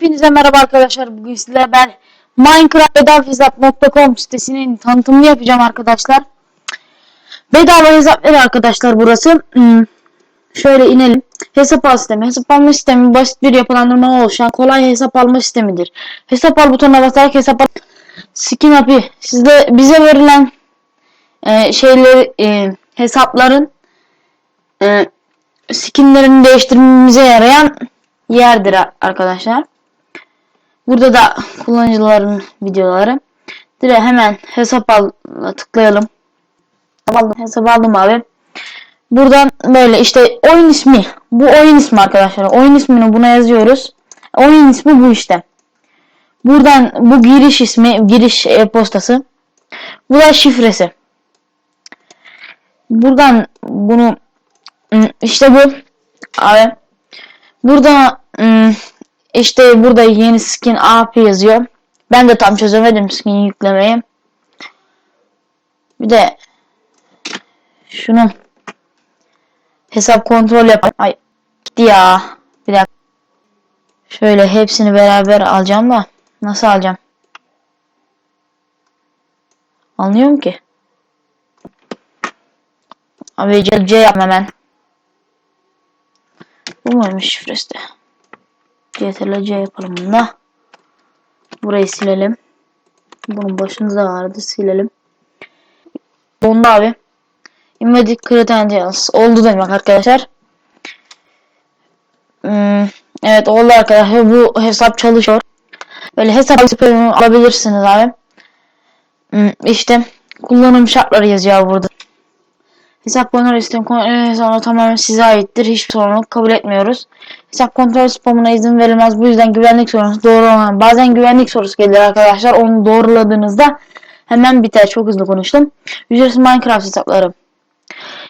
Hepinize merhaba arkadaşlar. Bugün sizlerle ben Minecraft bedavahesap.com sitesinin tanıtımını yapacağım arkadaşlar. Bedava hesap yeri arkadaşlar burası. Hmm, Şöyle inelim. Hesap al sistemi. Hesap alma sistemi basit bir yapılandırma oluşan kolay hesap alma sistemidir. Hesap al butonuna basarak hesap al. Skin API. Sizde bize verilen e, şeyleri e, hesapların e, skinlerini değiştirmemize yarayan yerdir arkadaşlar. Burada da kullanıcıların videoları. Direkt hemen hesap al tıklayalım. Aldım, hesap aldım abi. Buradan böyle işte oyun ismi. Bu oyun ismi arkadaşlar. Oyun ismini buna yazıyoruz. Oyun ismi bu işte. Buradan bu giriş ismi, giriş e-postası. Bu da şifresi. Buradan bunu ım, işte bu abi Burada ım, işte burada yeni skin API yazıyor. Ben de tam çözemedim skin yüklemeyi. Bir de şunu hesap kontrol yap. Ay gitti ya. Bir dakika. Şöyle hepsini beraber alacağım da nasıl alacağım? Anlıyorum ki. Abi C, C yapma hemen. Bu muymuş şifresi de? CTRL C yapalım bunu da. Burayı silelim. Bunun başında vardı silelim. Dondu abi. Invalid credentials oldu demek arkadaşlar. Hmm, evet oldu arkadaşlar. Bu hesap çalışıyor. Böyle hesap alabilirsiniz abi. Hmm, işte kullanım şartları yazıyor burada. Hesap kontrol sistemi kontrol sonra tamamen size aittir. Hiçbir sorumluluk kabul etmiyoruz. Hesap kontrol spamına izin verilmez. Bu yüzden güvenlik sorusu doğru olan. Bazen güvenlik sorusu gelir arkadaşlar. Onu doğruladığınızda hemen biter. Çok hızlı konuştum. Ücretsiz Minecraft hesapları.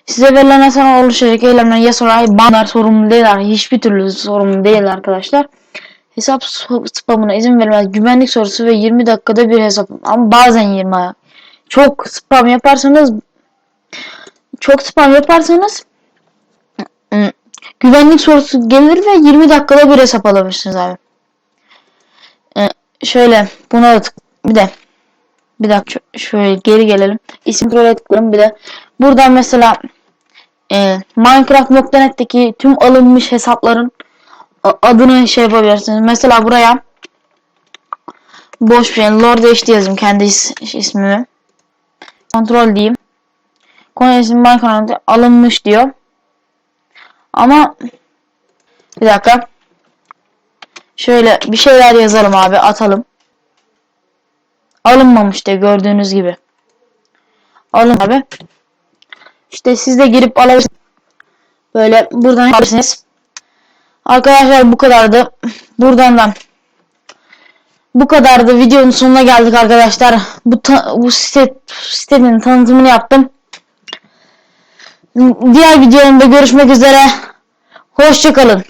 Size verilen hesap oluşacak eylemler ya sonra banlar sorumlu değiller. Hiçbir türlü sorumlu değil arkadaşlar. Hesap spamına izin verilmez. Güvenlik sorusu ve 20 dakikada bir hesap. Ama bazen 20 çok spam yaparsanız çok spam yaparsanız ım, güvenlik sorusu gelir ve 20 dakikada bir hesap alabilirsiniz abi. Ee, şöyle buna da bir de bir dakika şöyle geri gelelim. İsim kontrol tıklayalım bir de buradan mesela e, Minecraft.net'teki tüm alınmış hesapların adını şey yapabilirsiniz. Mesela buraya boş bir şey, Lord HD yazayım kendi is- ismimi. Kontrol diyeyim. İsim Minecraft'ta alınmış diyor. Ama bir dakika. Şöyle bir şeyler yazalım abi atalım. Alınmamış diye gördüğünüz gibi. Alın abi. İşte siz de girip alabilirsiniz. Böyle buradan yapabilirsiniz. Arkadaşlar bu kadardı. Buradan da bu kadardı. Videonun sonuna geldik arkadaşlar. Bu bu site sitenin tanıtımını yaptım. Diğer videomda görüşmek üzere. Hoşçakalın.